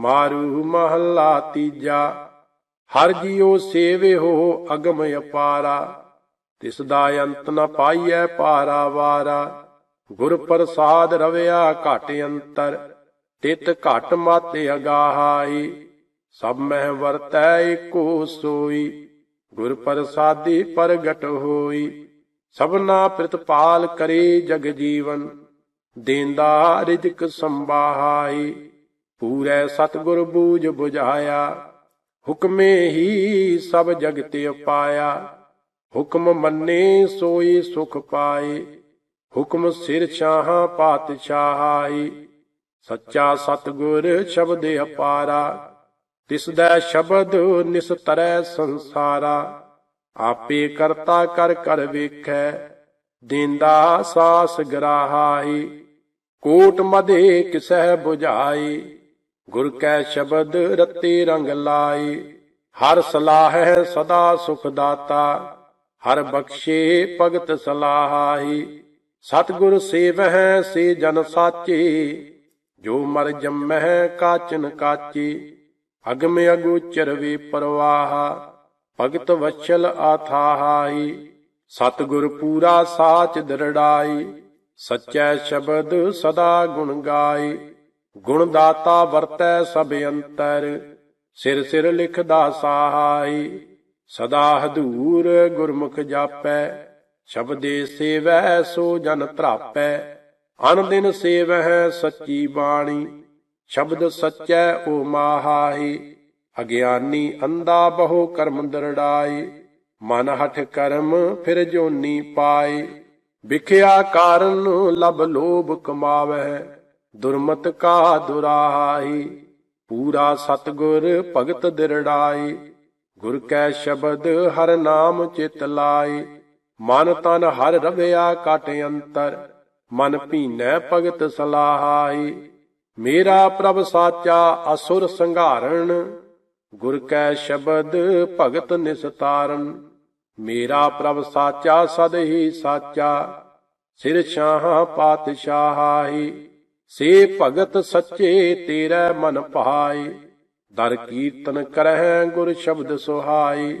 ਮਾਰੂ ਮਹੱਲਾ ਤੀਜਾ। ਹਰ ਜੀਉ ਸੇਵੇ ਹੋ ਅਗਮ ਅਪਾਰਾ। ਤਿਸ ਦਾ ਅੰਤ ਨ ਪਾਈਐ ਪਾਰਾ ਵਾਰਾ। ਗੁਰ ਪ੍ਰਸਾਦ ਰਵਿਆ ਘਟ ਅੰਤਰ। ਤਿਤ ਘਟ ਮਾਤੇ ਅਗਾਹਾਈ। ਸਭ ਮਹਿ ਵਰਤੈ ਏਕੋ ਸੋਈ। ਗੁਰ ਪ੍ਰਸਾਦੀ ਪ੍ਰਗਟ ਹੋਈ। ਸਭਨਾ ਪ੍ਰਤਪਾਲ ਕਰੇ ਜਗ ਜੀਵਨ। ਦੇਂਦਾ ਰਿਜਕ ਸੰਭਾਈ ਪੂਰੇ ਸਤਗੁਰ ਬੂਝ 부ਝਾਇਆ ਹੁਕਮੇ ਹੀ ਸਭ ਜਗਤ ਉਪਾਇਆ ਹੁਕਮ ਮੰਨੇ ਸੋਈ ਸੁਖ ਪਾਏ, ਹੁਕਮ ਸਿਰ ਛਾਹਾਂ ਪਾਤਸ਼ਾਹੀ ਸੱਚਾ ਸਤਗੁਰ ਸ਼ਬਦ ਅਪਾਰਾ, ਤਿਸ ਦਾ ਸ਼ਬਦ ਨਿਸਤਰੈ ਸੰਸਾਰਾ। ਆਪੇ ਕਰਤਾ ਕਰ ਕਰ ਵੇਖੈ, ਦਿੰਦਾ ਸਾਸ ਗਰਾਹਾਈ ਕੋਟ ਮਦੇ ਕਿਸਹਿ 부ਝਾਈ ਗੁਰ ਕੈ ਸ਼ਬਦ ਰਤੇ ਰੰਗ ਲਾਏ, ਹਰ ਸਲਾਹੈ ਸਦਾ ਸੁਖ ਦਾਤਾ, ਹਰ ਬਖਸ਼ੇ ਭਗਤ ਸਲਾਹਾਈ ਸਤਿਗੁਰ ਸੇਵਹਿ ਸੇ ਜਨ ਸਾਚੇ, ਜੋ ਮਰ ਜੰਮਹਿ ਕਾਚਨ ਕਾਚੀ। ਅਗਮ ਅਗੋਚਰ ਵੇ ਪਰਵਾਹ, ਭਗਤ ਵਛਲ ਆਥਾਹਾਈ ਸਤਿਗੁਰ ਪੂਰਾ ਸਾਚ ਦਰੜਾਈ ਸਚੈ ਸ਼ਬਦ ਸਦਾ ਗੁਣ ਗਾਈ ਗੁਣ ਦਾਤਾ ਵਰਤੈ ਸਭ ਅੰਤਰ, ਸਿਰ ਸਿਰ ਲਿਖਦਾ ਸਹਾਈ, ਸਦਾ ਹਦੂਰ ਗੁਰਮੁਖ ਜਾਪੈ, ਸ਼ਬਦੇ ਸੇਵੈ ਸੋ ਜਨ ਧਰਾਪੈ, ਅਨ ਦਿਨ ਸੇਵਹਿ ਸੱਚੀ ਬਾਣੀ, ਸ਼ਬਦ ਸੱਚੈ ਓ ਮਾਹਾਈ, ਅਗਿਆਨੀ ਅੰਦਾ ਬਹੁ ਕਰਮ ਦਰੜਾਈ, ਮਨ ਹਠ ਕਰਮ ਫਿਰ ਜੋਨੀ ਪਾਏ ਵਿਖਿਆ ਕਾਰਨ ਲਬ ਲੋਭ ਕਮਾਵੈ ਦੁਰਮਤ ਕਾ ਦੁਰਾਈ ਪੂਰਾ ਸਤਗੁਰ ਭਗਤ ਦਿਰੜਾਈ। ਗੁਰ ਕੈ ਸ਼ਬਦ ਹਰ ਨਾਮ ਚਿਤ ਲਾਈ। ਮਨ ਤਨ ਹਰ ਰਵਿਆ ਕਟ ਅੰਤਰ, ਮਨ ਭੀਨੈ ਭਗਤ ਸਲਾਹਾਈ। ਮੇਰਾ ਪ੍ਰਭ ਸਾਚਾ ਅਸੁਰ ਸੰਘਾਰਣ, ਗੁਰ ਕੈ ਸ਼ਬਦ ਭਗਤ ਨਿਸਤਾਰਨ। ਮੇਰਾ ਪ੍ਰਭ ਸਾਚਾ ਸਦ ਹੀ ਸਾਚਾ, ਸਿਰ ਸ਼ਾਹ ਪਾਤਸ਼ਾਹੀ ਸੇ ਭਗਤ ਸੱਚੇ ਤੇਰਾ ਮਨ ਭਾਈ ਦਰ ਕੀਰਤਨ ਕਰਹਿ ਗੁਰ ਸ਼ਬਦ ਸੁਹਾਈ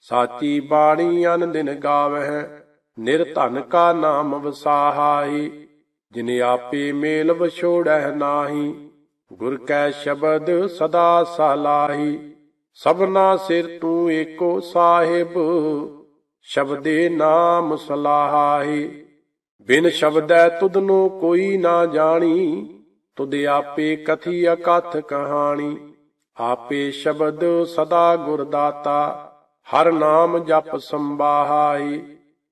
ਸਾਚੀ ਬਾਣੀ ਅਨ ਦਿਨ ਗਾਵਹਿ ਨਿਰਧਨ ਕਾ ਨਾਮ ਵਸਾਹਾਈ ਜਿਨੇ ਆਪੇ ਮੇਲ ਵਿਛੋੜੈ ਨਾਹੀ, ਗੁਰ ਕੈ ਸ਼ਬਦ ਸਦਾ ਸਲਾਹੀ। ਸਭਨਾ ਸਿਰ ਤੂੰ ਏਕੋ ਸਾਹਿਬ, ਸ਼ਬਦੇ ਨਾਮ ਸਲਾਹਾਈ ਬਿਨ ਸ਼ਬਦੈ ਤੁਧਨੋ ਕੋਈ ਨਾ ਜਾਣੀ, ਤੁਧ ਆਪੇ ਕਥੀ ਅਕਥ ਕਹਾਣੀ। ਆਪੇ ਸ਼ਬਦ ਸਦਾ ਗੁਰ ਦਾਤਾ ਹਰ ਨਾਮ ਜਪ ਸੰਬਾਹਾਈ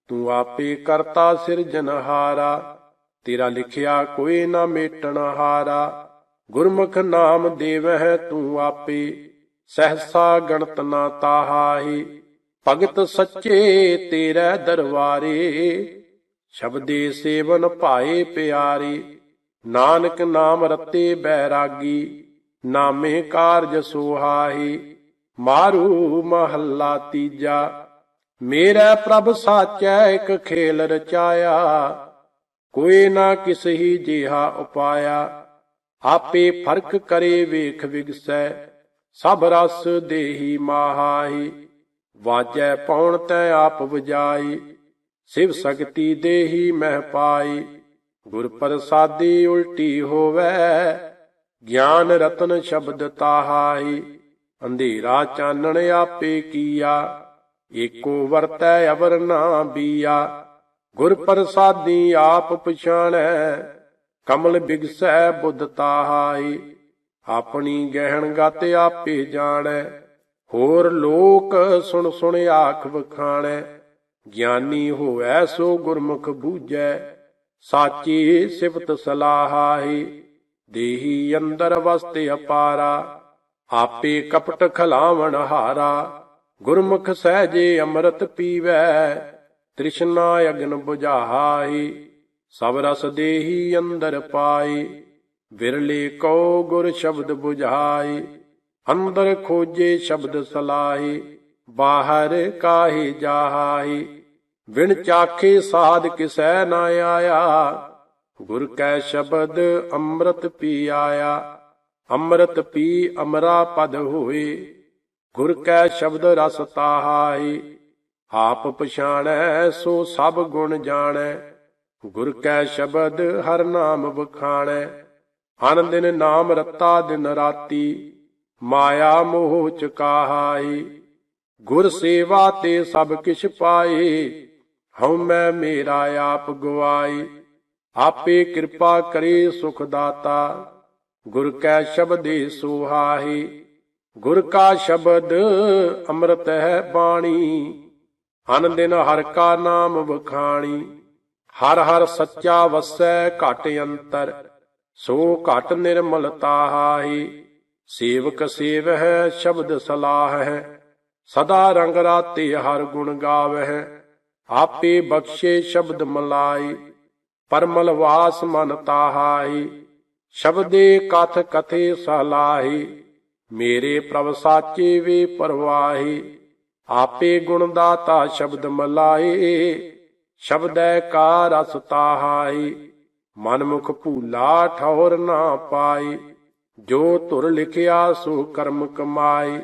ਤੂੰ ਆਪੇ ਕਰਤਾ ਸਿਰਜਨਹਾਰਾ ਤੇਰਾ ਲਿਖਿਆ ਕੋਈ ਨਾ ਮੇਟਣ ਹਾਰਾ। ਗੁਰਮੁਖ ਨਾਮ ਦੇਵਹਿ ਤੂੰ ਆਪੇ, ਸਹਸਾ ਗਣਤ ਨਾ ਤਾਹਾਈ ਭਗਤ ਸੱਚੇ ਤੇਰੇ ਦਰਬਾਰੇ ਸ਼ਬਦੇ ਸੇਵਨ ਭਾਏ ਪਿਆਰੇ, ਨਾਨਕ ਨਾਮ ਰਤੇ ਬੈਰਾਗੀ, ਨਾਮੇ ਕਾਰਜ ਸੋਹਾਹੀ, ਮਾਰੂ ਮਹੱਲਾ ਤੀਜਾ, ਮੇਰਾ ਪ੍ਰਭ ਸਾਚੈ ਇਕ ਖੇਲ ਰਚਾਇਆ, ਕੋਈ ਨਾ ਕਿਸ ਜਿਹਾ ਉਪਾਇਆ, ਆਪੇ ਫ਼ਰਕ ਕਰੇ ਵੇਖ ਵਿਗਸੈ, ਸਭ ਰਸ ਦੇਹੀ ਮਾਹਾਈ ਵਾਜੈ ਪੌਣ ਤੈ ਆਪ ਵਜਾਈ ਸਿਵ ਸਕਤੀ ਦੇਹੀ ਮਹਿ ਪਾਈ, ਗੁਰ ਪ੍ਰਸਾਦੀ ਉਲਟੀ ਹੋਵੇ, ਗਿਆਨ ਰਤਨ ਸ਼ਬਦ ਤਾਹਾਈ, ਅੰਧੇਰਾ ਚਾਨਣ ਆਪੇ ਕੀਆ, ਏਕੋ ਵਰਤੈ ਅਵਰ ਨਾ ਬੀਆ, ਗੁਰ ਪ੍ਰਸਾਦੀ ਆਪ ਪਛਾਣੈ, ਕਮਲ ਬਿਗਸੈ ਬੁੱਧ ਤਾਹਾਈ, ਆਪਣੀ ਗਹਿਣ ਗਤ ਆਪੇ ਜਾਣੈ, ਹੋਰ ਲੋਕ ਸੁਣ ਸੁਣ ਆਖ ਵਖਾਣੈ ਗਿਆਨੀ ਹੋਐ ਸੋ ਗੁਰਮੁਖ ਬੂਝੈ, ਸਾਚੀ ਸਿਫਤ ਸਲਾਹਾਈ ਦੇਹੀ ਅੰਦਰ ਵਸਤੇ ਅਪਾਰਾ, ਆਪੇ ਕਪਟ ਖਲਾਵਣ ਹਾਰਾ, ਗੁਰਮੁਖ ਸਹਜੇ ਅੰਮ੍ਰਿਤ ਪੀਵੈ, ਤ੍ਰਿਸ਼ਨਾ ਅਗਨ 부ਝਾਈ ਸਭ ਰਸ ਦੇਹੀ ਅੰਦਰ ਪਾਈ ਵਿਰਲੇ ਕੋ ਗੁਰ ਸ਼ਬਦ 부ਝਾਈ ਅੰਦਰ ਖੋਜੇ ਸ਼ਬਦ ਸਲਾਹੀ। ਬਾਹਰ ਕਾਹੀ ਜਾਹਾਈ ਵਿਣ ਚਾਖੇ ਸਾਧ ਕਿਸੈ ਨਾ ਆਇਆ। ਗੁਰ ਕੈ ਸ਼ਬਦ ਅੰਮ੍ਰਿਤ ਪੀ ਆਇਆ, ਅੰਮ੍ਰਿਤ ਪੀ ਅਮਰਾ ਪਦ ਹੋਏ ਗੁਰ ਕੈ ਸ਼ਬਦ ਰਸ ਤਾਹਾਈ, ਆਪ ਪਛਾਣੈ ਸੋ ਸਭ ਗੁਣ ਜਾਣੈ। ਗੁਰ ਕੈ ਸ਼ਬਦ ਹਰ ਨਾਮ ਬਖਾਣੈ ਅਨ ਦਿਨ ਨਾਮ ਰਤਾ ਦਿਨ ਰਾਤੀ, ਮਾਇਆ ਮੋਹ ਚਕਾਹਾਈ। ਗੁਰ ਸੇਵਾ ਤੇ ਸਭ ਕਿਛ ਪਾਏ, ਹਉ ਮੈਂ ਮੇਰਾ ਆਪ ਗਵਾਈ ਆਪੇ ਕਿਰਪਾ ਕਰੇ ਸੁਖ ਦਾਤਾ, ਗੁਰ ਕੈ ਸ਼ਬਦੇ ਸੁਹਾਈ ਗੁਰ ਕਾ ਸ਼ਬਦ ਅੰਮ੍ਰਿਤ ਹੈ ਬਾਣੀ, ਅਨ ਦਿਨ ਹਰ ਕਾ ਨਾਮ ਬਖਾਣੀ ਹਰ ਹਰ ਸੱਚਾ ਵਸੈ ਘਟ ਅੰਤਰ, ਸੋ ਘਟ ਨਿਰਮਲਤਾ ਹਾਈ ਸੇਵਕ ਸੇਵ ਹੈ ਸ਼ਬਦ ਸਲਾਹ ਹੈ ਸਦਾ ਰੰਗ ਰਾਤੇ ਹਰ ਗੁਣ ਗਾਵਹਿ, ਆਪੇ ਬਖਸ਼ੇ ਸ਼ਬਦ ਮਲਾਈ ਪਰਮਲ ਵਾਸ ਮਨ ਤਾਹਾਈ ਸ਼ਬਦੇ ਕਥ ਕਥੇ ਸਲਾਹੀ, ਮੇਰੇ ਪ੍ਰਭ ਸਾਚੇ ਵੇ ਪਰਵਾਹੀ, ਆਪੇ ਗੁਣ ਦਾਤਾ ਸ਼ਬਦ ਮਲਾਏ, ਸ਼ਬਦੈ ਕਾ ਰਸ ਤਾਹਾਈ ਮਨ ਮੁਖ ਭੂਲਾ ਠੌਰ ਨਾ ਪਾਈ ਜੋ ਧੁਰ ਲਿਖਿਆ ਸੋ ਕਰਮ ਕਮਾਈ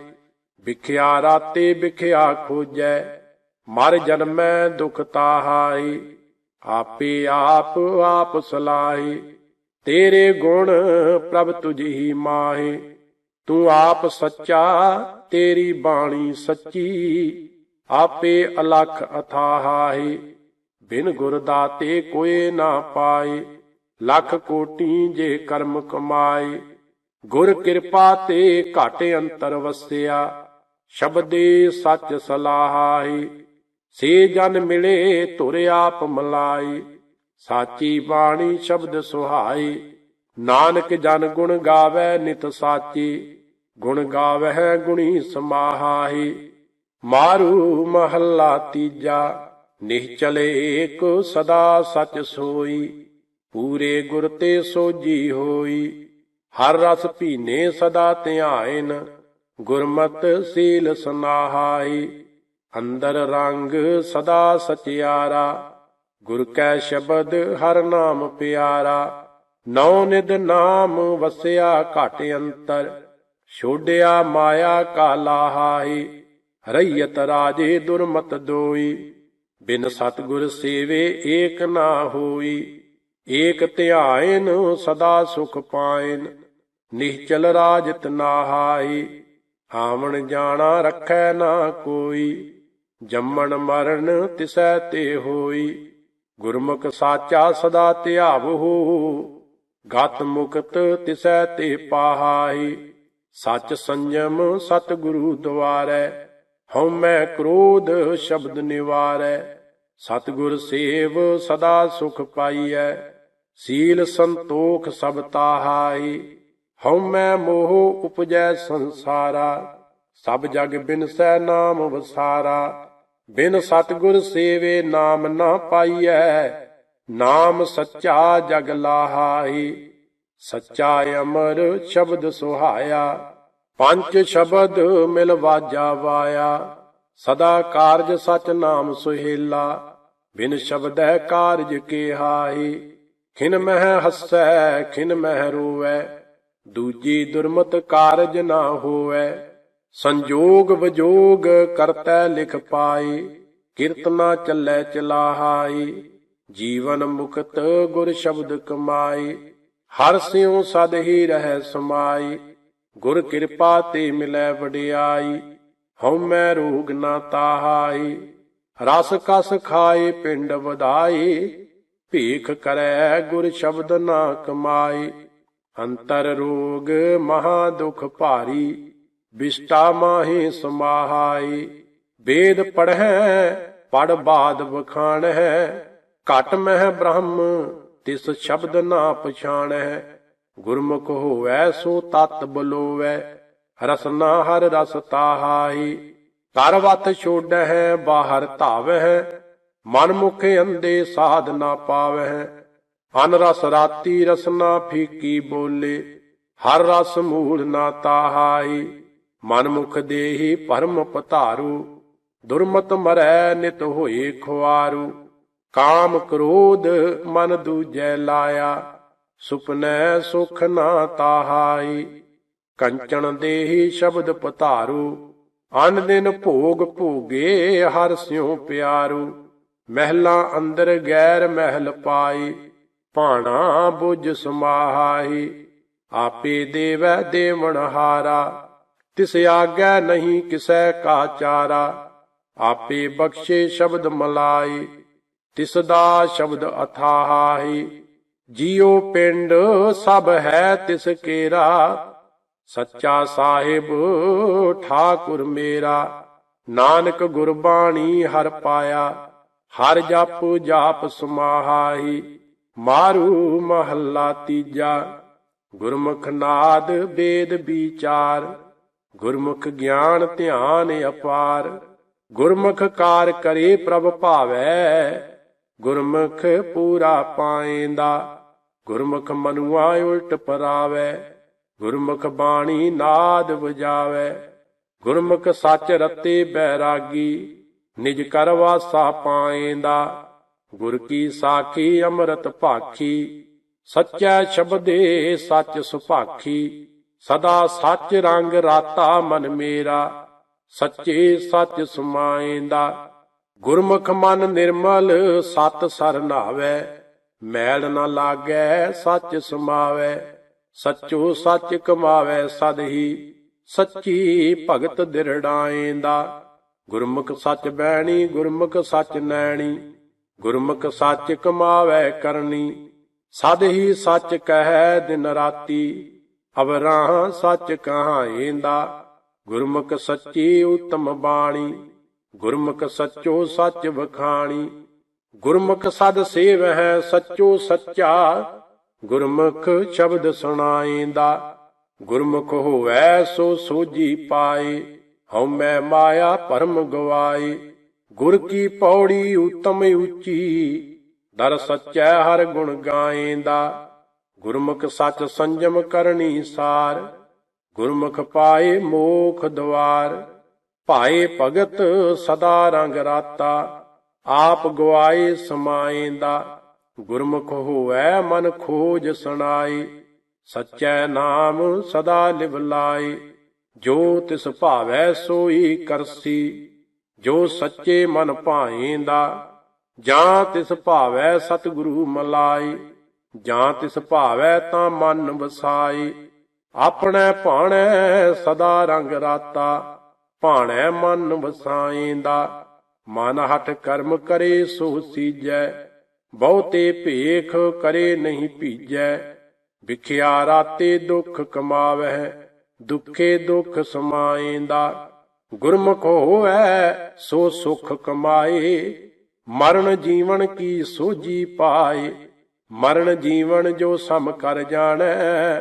ਵਿਖਿਆ ਰਾਤੇ ਵਿਖਿਆ ਖੋਜੈ, ਮਰ ਜਨਮੈ ਦੁਖ ਤਾਹਾਈ, ਆਪੇ ਆਪ ਆਪ ਸਲਾਹੀ, ਤੇਰੇ ਗੁਣ ਪ੍ਰਭ ਤੁਝ ਹੀ ਮਾਹੀ, ਤੂੰ ਆਪ ਸੱਚਾ, ਤੇਰੀ ਬਾਣੀ ਸੱਚੀ, ਆਪੇ ਅਲਖ ਅਥਾਹਾਈ, ਬਿਨ ਗੁਰ ਦਾਤੇ ਕੋਏ ਨਾ ਪਾਏ ਲੱਖ ਕੋਟੀ ਜੇ ਕਰਮ ਕਮਾਏ ਗੁਰ ਕਿਰਪਾ ਤੇ ਘਟ ਅੰਤਰ ਵਸਿਆ ਸ਼ਬਦੇ ਸੱਚ ਸਲਾਹਾਈ ਸੇ ਜਨ ਮਿਲੇ ਧੁਰ ਆਪ ਮਲਾਈ ਸਾਚੀ ਬਾਣੀ ਸ਼ਬਦ ਸੁਹਾਈ ਨਾਨਕ ਜਨ ਗੁਣ ਗਾਵੇ ਨਿਤ ਸਾਚੀ, ਗੁਣ ਗਾਵਹਿ ਗੁਣੀ ਸਮਾਹਾਈ ਮਾਰੂ ਮਹੱਲਾ ਤੀਜਾ, ਨਿਹਚਲ ਏਕ ਸਦਾ ਸਚ ਸੋਈ, ਪੂਰੇ ਗੁਰ ਤੇ ਸੋਜੀ ਹੋਈ, ਹਰ ਰਸ ਪੀਨੇ ਸਦਾ ਧਿਆਇਨ ਗੁਰਮਤ ਸੀਲ ਸਨਾਹਾਈ, ਅੰਦਰ ਰੰਗ ਸਦਾ ਸਚਿਆਰਾ, ਗੁਰ ਕੈ ਸ਼ਬਦ ਹਰ ਨਾਮ ਪਿਆਰਾ ਨੌ ਨਿਦ ਨਾਮ ਵਸਿਆ ਘਟ ਅੰਤਰ, ਛੋਡਿਆ ਮਾਇਆ ਕਾ ਲਾਹਾਈ, ਰਈਅਤ ਰਾਜੇ ਦੁਰਮਤ ਦੋਈ, ਬਿਨ ਸਤਗੁਰ ਸੇਵੇ ਏਕ ਨਾ ਹੋਈ, ਏਕ ਧਿਆਇਨ ਸਦਾ ਸੁਖ ਪਾਇਨ, ਨਿਹਚਲ ਰਾਜਤ ਨਾਹਾਈ ਆਵਣ ਜਾਣਾ ਰੱਖੈ ਨਾ ਕੋਈ, ਜੰਮਣ ਮਰਨ ਤਿਸੈ ਤੇ ਹੋਈ। ਗੁਰਮੁਖ ਸਾਚਾ ਸਦਾ ਧਿਆਵਹੁ ਗਤ ਮੁਕਤ ਤਿਸੈ ਤੇ ਪਾਹਾਈ। ਸਚ ਸੰਜਮ ਸਤ ਗੁਰੂ ਦੁਆਰੈ, ਹਉ ਮੈਂ ਕ੍ਰੋਧ ਸ਼ਬਦ ਨਿਵਾਰੈ। ਸਤਿਗੁਰ ਸੇਵ ਸਦਾ ਸੁਖ ਪਾਈਐ, ਸੀਲ ਸੰਤੋਖ ਸਭ ਤਾਹਾਈ। ਹਉ ਮੈਂ ਮੋਹ ਉਪਜੈ ਸੰਸਾਰਾ, ਸਭ ਜਗ ਬਿਨਸੈ ਨਾਮ ਵਸਾਰਾ। ਬਿਨ ਸਤਿਗੁਰ ਸੇਵੇ ਨਾਮ ਨਾ ਪਾਈਐ, ਨਾਮ ਸੱਚਾ ਜਗ ਲਾਹਾਈ। ਸੱਚਾ ਅਮਰ ਸ਼ਬਦ ਸੁਹਾਇਆ, ਪੰਜ ਸ਼ਬਦ ਮਿਲ ਵਾਜਾ ਵਾਇਆ। ਸਦਾ ਕਾਰਜ ਸਚ ਨਾਮ ਸੁਹੇਲਾ, ਬਿਨ ਸ਼ਬਦੈ ਕਾਰਜ ਕੇ ਹਾਈ ਖਿਨ ਮਹਿ ਹੱਸੈ, ਖਿਨ ਮਹਿ ਰੋਵੈ ਦੂਜੀ ਦੁਰਮਤ ਕਾਰਜ ਨਾ ਹੋਵੈ, ਸੰਜੋਗ ਵਿਜੋਗ ਕਰਤੈ ਲਿਖ ਪਾਈ ਕੀਰਤਨਾ ਚੱਲੈ ਚਲਾਹਾਈ ਜੀਵਨ ਮੁਕਤ ਗੁਰ ਸ਼ਬਦ ਕਮਾਈ ਹਰ ਸਿਉ ਸਦ ਹੀ ਰਹਿ ਸਮਾਈ ਗੁਰ ਕਿਰਪਾ ਤੇ ਮਿਲੈ ਵਡਿਆਈ, ਹਉ ਮੈਂ ਰੋਗ ਨਾ ਤਾਹਾਈ ਰਸ ਕਸ ਖਾਏ ਪਿੰਡ ਵਧਾਈ ਭੀਖ ਕਰੈ ਗੁਰ ਸ਼ਬਦ ਨਾ ਕਮਾਈ ਅੰਤਰ ਰੋਗ ਮਹਾ ਦੁਖ ਭਾਰੀ ਵਿਸ਼ਟਾ ਮਾਹੀ ਸਮਾਹਾਈ। ਵੇਦ ਪੜ੍ਹੈ ਪੜ ਬਾਦ ਵਖਾਣੈ ਘਟ ਮਹਿ ਬ੍ਰਹਮ, ਤਿਸ ਸ਼ਬਦ ਨਾ ਪਛਾਣ ਹੈ ਗੁਰਮੁਖ ਹੋਵੈ ਸੋ ਤਤ ਬਲੋਵੈ ਰਸਨਾ ਹਰ ਰਸ ਤਾਹਾਈ। ਕਰ ਵਤ ਛੋੜੈ ਬਾਹਰ ਧਾਵੈ ਮਨ ਮੁਖ ਅੰਦੇ ਸਾਧ ਨਾ ਪਾਵੈ ਅਨ ਰਸ ਰਾਤੀ ਰਸਨਾ ਫੀਕੀ ਬੋਲੇ, ਹਰ ਰਸ ਮੂਲ ਨਾ ਤਾਹਾਈ ਮਨ ਮੁਖ ਦੇਹੀ ਪਰਮ ਪਤਾਰੂ ਦੁਰਮਤ ਮਰੈ ਨਿਤ ਹੋਏ ਖੁਆਰੂ, ਕਾਮ ਕ੍ਰੋਧ ਮਨ ਦੂਜੈ ਲਾਇਆ, ਸੁਪਨੈ ਸੁਖ ਨਾ ਤਾਹਾਈ, ਕੰਚਨ ਦੇਹੀ ਸ਼ਬਦ ਪਤਾਰੂ ਅਨ ਦਿਨ ਭੋਗ ਭੋਗੇ ਹਰ ਸਿਉ ਪਿਆਰੂ, ਮਹਿਲਾ ਅੰਦਰ ਗੈਰ ਮਹਿਲ ਪਾਈ ਭਾਣਾ ਬੁਝ ਸਮਾਹਾਈ ਆਪੇ ਦੇਵੈ ਦੇਵਨ ਹਾਰਾ, ਤਿਸ ਆਗੈ ਨਹੀਂ ਕਿਸੈ ਕਾ ਚਾਰਾ, ਆਪੇ ਬਖਸ਼ੇ ਸ਼ਬਦ ਮਲਾਈ, ਤਿਸ ਦਾ ਸ਼ਬਦ ਅਥਾਹੀ ਜੀਉ ਪਿੰਡ ਸਭ ਹੈ ਤਿਸ ਕੇਰਾ, ਸੱਚਾ ਸਾਹਿਬ ਠਾਕੁਰ ਮੇਰਾ, ਨਾਨਕ ਗੁਰਬਾਣੀ ਹਰ ਪਾਇਆ, ਹਰ ਜਪ ਜਾਪ ਸਮਾਹਾਈ ਮਾਰੂ ਮਹੱਲਾ ਤੀਜਾ, ਗੁਰਮੁਖ ਨਾਦ ਬੇਦ ਵਿਚਾਰ, ਗੁਰਮੁਖ ਗਿਆਨ ਧਿਆਨ ਅਪਾਰ, ਗੁਰਮੁਖ ਕਾਰ ਕਰੇ ਪ੍ਰਭ ਭਾਵੈ, ਗੁਰਮੁਖ ਪੂਰਾ ਪਾਏਂਦਾ, ਗੁਰਮੁਖ ਮਨੁਆ ਉਲਟ ਪਰਾਵੈ, ਗੁਰਮੁਖ ਬਾਣੀ ਨਾਦ ਵਜਾਵੈ, ਗੁਰਮੁਖ ਸੱਚ ਰਤੇ ਬੈਰਾਗੀ, ਨਿਜ ਕਰ ਵਾਸਾ ਪਾਏਂਦਾ ਗੁਰ ਕੀ ਸਾਖੀ ਅੰਮ੍ਰਿਤ ਭਾਖੀ, ਸੱਚਾ ਸ਼ਬਦੇ ਸੱਚ ਸੁਭਾਖੀ, ਸਦਾ ਸੱਚ ਰੰਗ ਰਾਤਾ ਮਨ ਮੇਰਾ, ਸੱਚੇ ਸੱਚ ਸਮਾਏਂਦਾ। ਗੁਰਮੁਖ ਮਨ ਨਿਰਮਲ, ਸਤ ਸਰ ਨਾਵੈ ਮੈਲ ਨਾ ਲਾਗੈ, ਸੱਚ ਸਮਾਵੈ, ਸੱਚੋ ਸੱਚ ਕਮਾਵੈ ਸਦ ਹੀ, ਸੱਚੀ ਭਗਤ ਦਿਰੜਾਏਂਦਾ। ਗੁਰਮੁਖ ਸੱਚ ਬੈਣੀ ਗੁਰਮੁਖ ਸੱਚ ਨੈਣੀ ਗੁਰਮੁਖ ਸੱਚ ਕਮਾਵੈ ਕਰਨੀ, ਸਦ ਹੀ ਸੱਚ ਕਹੈ ਦਿਨ ਰਾਤੀ ਅਵਰਾਂ ਸੱਚ ਕਹਾਏਂਦਾ, ਗੁਰਮੁਖ ਸੱਚੀ ਉਤਮ ਬਾਣੀ, ਗੁਰਮੁਖ ਸੱਚੋ ਸੱਚ ਵਖਾਣੀ, ਗੁਰਮੁਖ ਸਦ ਸੇਵ ਹੈ ਸੱਚੋ ਸੱਚਾ, ਗੁਰਮੁਖ ਸ਼ਬਦ ਸੁਣਾਏਂਦਾ, ਗੁਰਮੁਖ ਹੋਵੈ ਸੋ ਸੋਜੀ ਪਾਏ, ਹਉਮੈ ਮਾਇਆ ਪਰਮ ਗਵਾਏ ਗੁਰ ਕੀ ਪੌੜੀ ਉਤਮ ਉੱਚੀ, ਦਰ ਸੱਚੈ ਹਰ ਗੁਣ ਗਾਏਂਦਾ। ਗੁਰਮੁਖ ਸੱਚ ਸੰਜਮ ਕਰਨੀ ਸਾਰ, ਗੁਰਮੁਖ ਪਾਏ ਮੋਖ ਦਵਾਰ। ਭਾਏ ਭਗਤ ਸਦਾ ਰੰਗ ਰਾਤਾ, ਆਪ ਗਵਾਏ ਸਮਾਏਂਦਾ। ਗੁਰਮੁਖ ਹੋਵੈ ਮਨ ਖੋਜ ਸੁਣਾਏ, ਸਚੈ ਨਾਮ ਸਦਾ ਲਿਵ ਲਾਈ ਜੋ ਤਿਸ ਭਾਵੈ ਸੋਈ ਕਰਸੀ ਜੋ ਸੱਚੇ ਮਨ ਭਾਏਂਦਾ ਜਾਂ ਤਿਸ ਭਾਵੈ ਸਤਿਗੁਰੂ ਮਲਾਈ ਜਾਂ ਤਿਸ ਭਾਵੈ ਤਾਂ ਮਨ ਵਸਾਈ ਆਪਣੇ ਭਾਣੈ ਸਦਾ ਰੰਗ ਰਾਤਾ, ਭਾਣੈ ਮਨ ਵਸਾਏਂਦਾ ਮਨ ਹਟ ਕਰਮ ਕਰੇ ਸੋ ਸੀਜੈ, ਬਹੁਤੇ ਭੇਖ ਕਰੇ ਨਹੀਂ ਭੀਜੈ। ਵਿਖਿਆ ਰਾਤੇ ਦੁੱਖ ਕਮਾਵਹਿ, ਦੁਖੇ ਦੁੱਖ ਸਮਾਏਂਦਾ ਗੁਰਮੁਖ ਹੋਵੈ ਸੋ ਸੁਖ ਕਮਾਏ। ਮਰਨ ਜੀਵਨ ਕੀ ਸੋਜੀ ਪਾਏ। ਮਰਨ ਜੀਵਨ ਜੋ ਸਮ ਕਰ ਜਾਣੈ,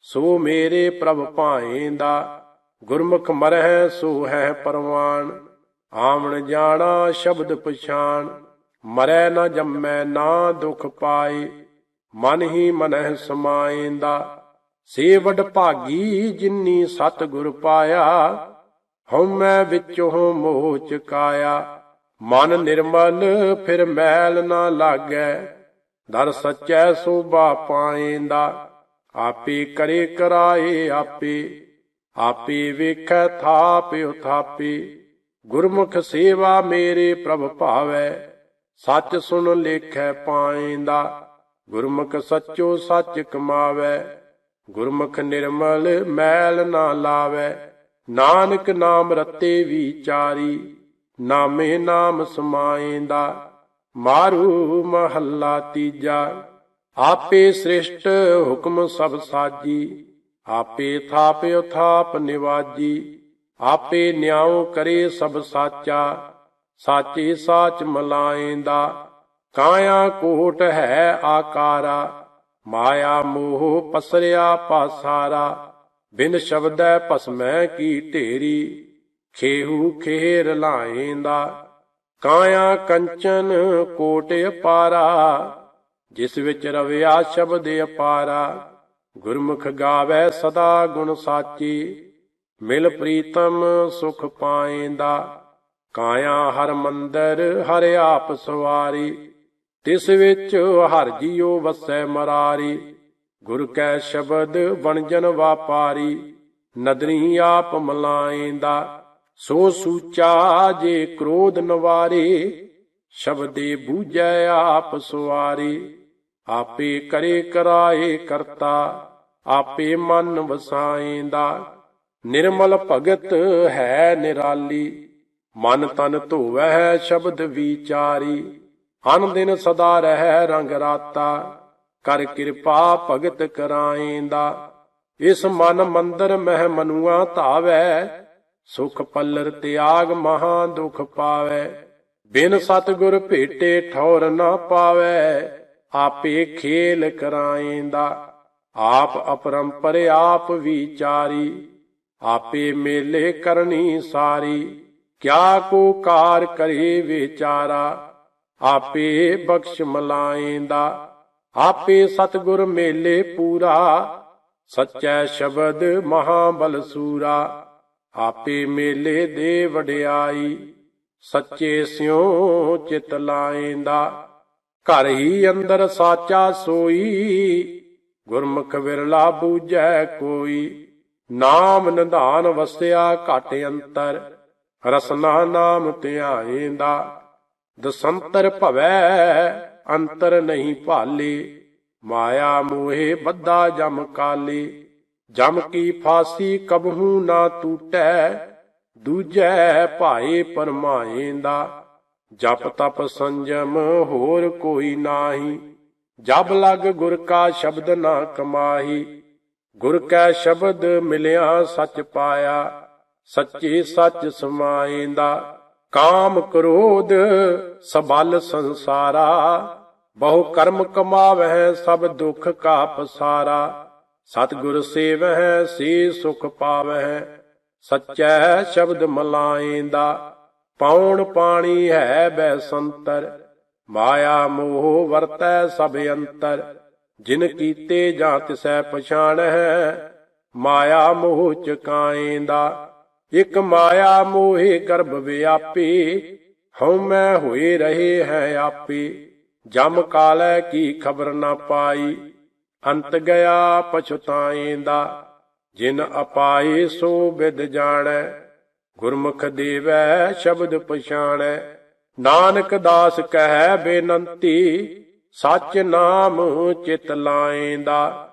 ਸੋ ਮੇਰੇ ਪ੍ਰਭ ਭਾਏਂਦਾ। ਗੁਰਮੁਖ ਮਰਹਿ, ਸੋ ਹੈ ਪਰਵਾਨ। ਆਵਣ ਜਾਣਾ, ਸ਼ਬਦ ਪਛਾਨ ਮਰੈ ਨਾ ਜੰਮੈ, ਨਾ ਦੁਖ ਪਾਏ। ਮਨ ਹੀ ਮਨਹਿ ਸਮਾਏਂਦਾ। ਸੇ ਵਡ ਭਾਗੀ ਜਿਨੀ ਸਤ ਗੁਰ ਪਾਇਆ। ਹਉਮੈ ਵਿੱਚੋਂ ਮੋਹ ਚਕਾਇਆ ਮਨ ਨਿਰਮਲ, ਫਿਰ ਮੈਲ ਨਾ ਲਾਗੈ। ਦਰ ਸਚੈ ਸੋਭਾ ਪਾਏਂਦਾ। ਆਪੇ ਕਰੇ ਕਰਾਏ ਆਪੇ। ਆਪੇ ਵੇਖੈ ਥਾਪ ਉਥਾਪੇ। ਗੁਰਮੁਖ ਸੇਵਾ ਮੇਰੇ ਪ੍ਰਭ ਭਾਵੈ। ਸੱਚ ਸੁਣ ਲੇਖੈ ਪਾਏਂਦਾ। ਗੁਰਮੁਖ ਸੱਚੋ ਸੱਚ ਕਮਾਵੈ। ਗੁਰਮੁਖ ਨਿਰਮਲ, ਮੈਲ ਨਾ ਲਾਵੈ। ਨਾਨਕ ਨਾਮ ਰਤੇ ਵਿਚਾਰੀ ਨਾਮੇ ਨਾਮ ਸਮਾਏਂਦਾ, ਮਾਰੂ ਮਹੱਲਾ ਤੀਜਾ। ਆਪੇ ਸ੍ਰਿਸ਼ਟ ਹੁਕਮ ਸਭ ਸਾਜੀ, ਆਪੇ ਥਾਪਿ ਥਾਪ ਨਿਵਾਜੀ, ਆਪੇ ਨਿਆਉ ਕਰੇ ਸਭ ਸਾਚਾ, ਸਾਚੇ ਸਾਚ ਮਲਾਏਂਦਾ। ਕਾਇਆ ਕੋਟ ਹੈ ਆਕਾਰਾ, ਮਾਇਆ ਮੋਹ ਪਸਰਿਆ ਪਾਸਾਰਾ ਬਿਨ ਸ਼ਬਦੈ ਭਸਮੈ ਕੀ ਢੇਰੀ, ਖੇਹੂ ਖੇਹ ਲਾਏਂਦਾ ਕਾਇਆ ਕੰਚਨ ਕੋਟ ਅਪਾਰਾ, ਜਿਸ ਵਿੱਚ ਰਵਿਆ ਸ਼ਬਦ ਅਪਾਰਾ। ਗੁਰਮੁਖ ਗਾਵੇ ਸਦਾ ਗੁਣ ਸਾਚੀ, ਮਿਲ ਪ੍ਰੀਤਮ ਸੁਖ ਪਾਏਂਦਾ ਕਾਇਆ ਹਰ ਮੰਦਰ ਹਰ ਆਪ ਸਵਾਰੀ, ਤਿਸ ਵਿੱਚ ਹਰ ਜੀਉ ਵਸੈ ਮਰਾਰੀ। ਗੁਰ ਕੈ ਸ਼ਬਦ ਵਣਜਨ ਵਾਪਾਰੀ, ਨਦਰੀ ਆਪ ਮਲਾਏਂਦਾ। ਸੋ ਸੂਚਾ ਜੇ ਕ੍ਰੋਧ ਨਵਾਰੇ, ਸ਼ਬਦੇ ਬੂਝੈ ਆਪ ਸੁਆਰੇ। ਆਪੇ ਕਰੇ ਕਰਾਏ ਕਰਤਾ, ਆਪੇ ਮਨ ਵਸਾਏਂਦਾ। ਨਿਰਮਲ ਭਗਤ ਹੈ ਨਿਰਾਲੀ, ਮਨ ਤਨ ਧੋਵੈ ਸ਼ਬਦ ਵਿਚਾਰੀ। ਅਨ ਦਿਨ ਸਦਾ ਰਹਿ ਰੰਗ ਰਾਤਾ। ਕਰ ਕਿਰਪਾ ਭਗਤ ਕਰਾਏਂਦਾ। ਇਸ ਮਨ ਮੰਦਰ ਮਹਿ ਮਨੁਆ ਧਾਵੈ, ਸੁਖ ਪੱਲਰ ਤਿਆਗ ਮਹਾ ਦੁਖ ਪਾਵੈ। ਬਿਨ ਸਤਗੁਰ ਭੇਟੇ ਠੌਰ ਨਾ ਪਾਵੈ, ਆਪੇ ਖੇਲ ਕਰਾਏਂਦਾ। ਆਪ ਅਪਰੰਪਰ ਆਪ ਵਿਚਾਰੀ, ਆਪੇ ਮੇਲੇ ਕਰਨੀ ਸਾਰੀ। ਕਿਆ ਕੋ ਕਾਰ ਕਰੇ ਵਿਚਾਰਾ, ਆਪੇ ਬਖਸ਼ ਮਲਾਏਂਦਾ। ਆਪੇ ਸਤਗੁਰ ਮੇਲੇ ਪੂਰਾ, ਸੱਚੈ ਸ਼ਬਦ ਮਹਾਬਲ ਸੂਰਾ। ਆਪੇ ਮੇਲੇ ਦੇ ਵਡਿਆਈ, ਸੱਚੇ ਸਿਉ ਚਿਤ ਲਾਏਂਦਾ ਘਰ ਹੀ ਅੰਦਰ ਸਾਚਾ ਸੋਈ, ਗੁਰਮੁਖ ਵਿਰਲਾ ਬੂਝੈ ਕੋਈ। ਨਾਮ ਨਿਧਾਨ ਵਸਿਆ ਘਟ ਅੰਤਰ, ਰਸਨਾ ਨਾਮ ਧਿਆਏਂਦਾ। ਦਸੰਤਰ ਭਵੈ ਅੰਤਰ ਨਹੀਂ ਭਾਲੇ, ਮਾਇਆ ਮੋਹੇ ਬੱਧਾ ਜਮ ਕਾਲੇ। ਜਮ ਕੀ ਫਾਸੀ ਕਬਹੂ ਨਾ ਟੂਟੈ, ਦੂਜੈ ਭਾਏ ਪਰਮਾਏ ਦਾ ਜਪ ਤਪ ਸੰਜਮ ਹੋਰ ਕੋਈ ਨਾਹੀ, ਜਬ ਲਗ ਗੁਰ ਕਾ ਸ਼ਬਦ ਨਾ ਕਮਾਹੀ। ਗੁਰ ਕੈ ਸ਼ਬਦ ਮਿਲਿਆ ਸੱਚ ਪਾਇਆ, ਸੱਚੇ ਸੱਚ ਸਮਾਏਂਦਾ। ਕਾਮ ਕ੍ਰੋਧ ਸਬਲ ਸੰਸਾਰਾ, ਬਹੁ ਕਰਮ ਕਮਾਵਹਿ ਸਭ ਦੁਖ ਕਾ ਪਸਾਰਾ ਸਤਿਗੁਰ ਸੇਵਹਿ, ਸੇ ਸੁਖ ਪਾਵਹਿ, ਸਚੈ ਸ਼ਬਦ ਮਲਾਏਂਦਾ। ਪੌਣ ਪਾਣੀ ਹੈ ਬੈ ਸੰਤਰ ਮਾਇਆ ਮੋਹ ਵਰਤੈ ਸਭ ਅੰਤਰ। ਜਿਨ ਕੀਤੇ ਜਾਂ ਤਿਸੈ ਪਛਾਣੈ ਮਾਇਆ ਮੋਹ ਚਕਾਏਂਦਾ। ਇਕ ਮਾਇਆ ਮੋਹੇ ਗਰਭ ਵਿਆਪੀ, ਹਉ ਮੈਂ ਹੋਏ ਰਹੇ ਹੈ ਆਪੇ। ਜਮ ਕਾਲੈ ਕੀ ਖਬਰ ਨਾ ਪਾਈ, ਅੰਤ ਗਿਆ ਪਛਤਾਏਂਦਾ ਜਿਨ ਅਪਾਏ ਸੋ ਵਿਦ ਜਾਣੈ, ਗੁਰਮੁਖ ਦੇਵੈ ਸ਼ਬਦ ਪਛਾਣੈ। ਨਾਨਕ ਦਾਸ ਕਹਿ ਬੇਨੰਤੀ, ਸਚ ਨਾਮ ਚਿਤ ਲਾਏਂਦਾ